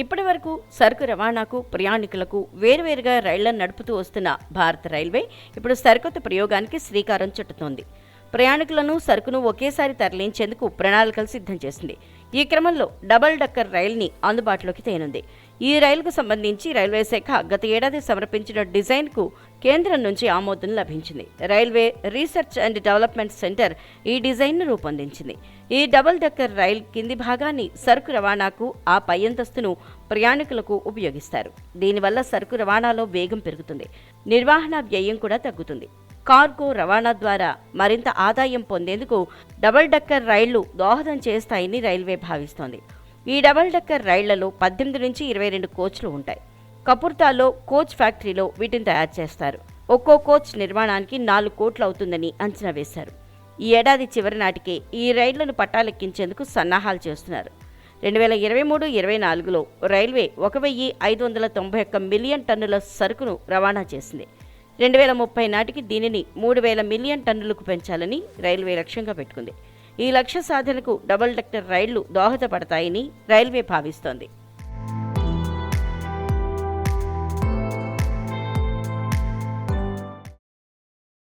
ఇప్పటి వరకు సరుకు రవాణాకు ప్రయాణికులకు వేరువేరుగా రైళ్ళను నడుపుతూ వస్తున్న భారత రైల్వే ఇప్పుడు సరికొత్త ప్రయోగానికి శ్రీకారం చుట్టుతోంది. ప్రయాణికులను సరుకును ఒకేసారి తరలించేందుకు ప్రణాళికలు సిద్ధం చేసింది. ఈ క్రమంలో డబల్ డక్కర్ రైల్ని అందుబాటులోకి తేనుంది. ఈ రైలుకు సంబంధించి రైల్వే శాఖ గత ఏడాది సమర్పించిన డిజైన్కు కేంద్రం నుంచి ఆమోదం లభించింది. Railway research and development centre ఈ డిజైన్ను రూపొందించింది. ఈ డబుల్ డక్కర్ రైల్ కింది భాగాన్ని సరుకు రవాణాకు ఆ పై అంతస్తును ప్రయాణికులకు ఉపయోగిస్తారు. దీనివల్ల సరుకు రవాణాలో వేగం పెరుగుతుంది. నిర్వహణ వ్యయం కూడా తగ్గుతుంది. కార్గో రవాణా ద్వారా మరింత ఆదాయం పొందేందుకు డబుల్ డక్కర్ రైళ్ళు దోహదం చేస్తాయని రైల్వే భావిస్తోంది. ఈ డబుల్ డక్కర్ రైళ్ళలో పద్దెనిమిది నుంచి ఇరవై రెండు కోచ్లు ఉంటాయి. కపుర్తాలో కోచ్ ఫ్యాక్టరీలో వీటిని తయారు చేస్తారు. ఒక్కో కోచ్ నిర్మాణానికి నాలుగు కోట్లు అవుతుందని అంచనా వేశారు. ఈ ఏడాది చివరి నాటికే ఈ రైళ్ళను పట్టాలెక్కించేందుకు సన్నాహాలు చేస్తున్నారు. రెండు వేల ఇరవై మూడు ఇరవై నాలుగులో రైల్వే ఒక వెయ్యి ఐదు వందల తొంభై ఒక్క మిలియన్ టన్నుల సరుకును రవాణా చేసింది. రెండు వేల ముప్పై నాటికి దీనిని మూడు వేల మిలియన్ టన్నులకు పెంచాలని రైల్వే లక్ష్యంగా పెట్టుకుంది. ఈ లక్ష్య సాధనకు డబుల్ డెక్టర్ రైళ్ళు దోహదపడతాయని రైల్వే భావిస్తోంది.